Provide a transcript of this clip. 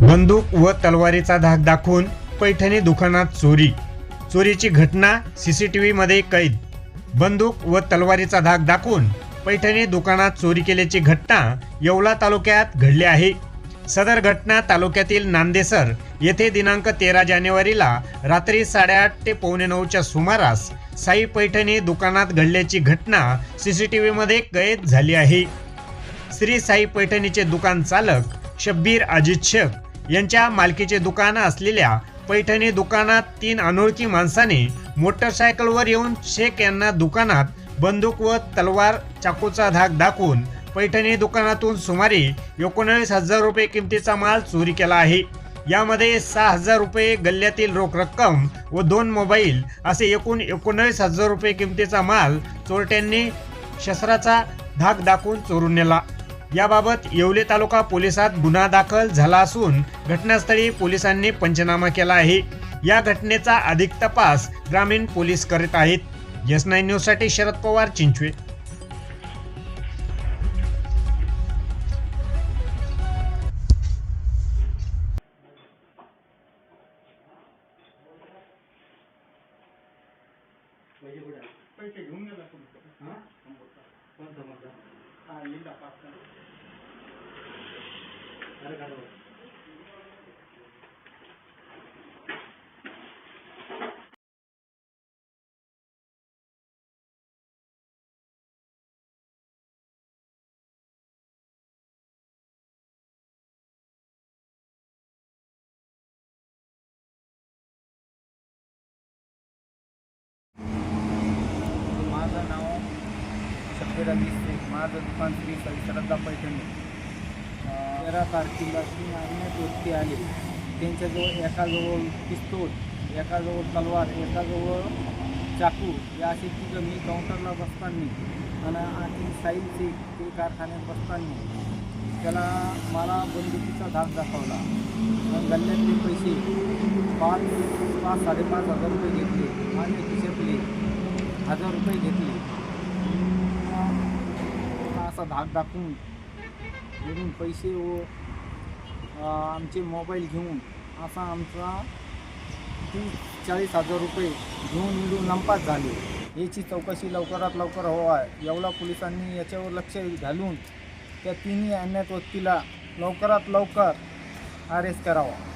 बंदूक व तलवारीचा धाक दाखवून पैठणी दुकानात चोरी. चोरीची घटना सीसीटीव्ही मध्ये कैद. बंदूक व तलवारीचा धाक दाखवून पैठणी दुकानात चोरी केल्याची घटना येवला तालुक्यात घडली आहे. सदर घटना तालुक्यातील नांदेसर येथे दिनांक तेरा जानेवारीला रात्री साडेआठ ते पावणे नऊच्या सुमारास साई पैठणी दुकानात घडल्याची घटना सीसीटीव्ही मध्ये कैद झाली आहे. श्री साई पैठणीचे दुकान चालक शब्बीर अजित शेख यांच्या मालकीचे दुकान असलेल्या पैठणी दुकानात तीन अनोळखी माणसाने मोटरसायकलवर येऊन शेख यांना दुकानात बंदूक व तलवार चाकूचा धाक दाखवून पैठणी दुकानातून सुमारे एकोणावीस हजार रुपये किमतीचा माल चोरी केला आहे. यामध्ये सहा हजार रुपये गल्ल्यातील रोख रक्कम व दोन मोबाईल असे एकूण एकोणावीस हजार रुपये किमतीचा माल चोरट्यांनी शस्त्राचा धाक दाखवून चोरून नेला. याबाबत येवले तालुका पोलिसात गुन्हा दाखल झाला असून घटनास्थळी पोलिसांनी पंचनामा केला आहे. या घटनेचा अधिक तपास ग्रामीण पोलीस करीत आहेत. एस नाईन न्यूजसाठी शरद पवार चिंचवे. पैसे घेऊन गेला ආයෙත් අපස්සන අර ගන්නවා शब्बीर अजित माझं दुकान श्री श्रद्धा पैठणी. तेरा तारखेला तीन अज्ञात व्यक्ती आले त्यांच्याजवळ एकाजवळ पिस्तूल एकाजवळ तलवार एकाजवळ चाकू या असे तिथं मी काउंटरला बसताना आणि आणखी साईलचे ते कारखान्यात बसताना त्याला मला बंदुकीचा धाक दाखवला. मग गल्ल्यातले पैसे पाच पाच साडेपाच हजार रुपये घेतले. आणि खिशातले हजार रुपये घेतले. असा धाक दाखवून घेऊन पैसे व आमचे मोबाईल घेऊन असा आमचा तीस चाळीस हजार रुपये घेऊन मिळून लंपास झाले. याची चौकशी लवकरात लवकर हवा एवढा पोलिसांनी याच्यावर लक्ष घालून त्या तिन्ही अज्ञात व्यक्तीला लवकरात लवकर अरेस्ट करावा.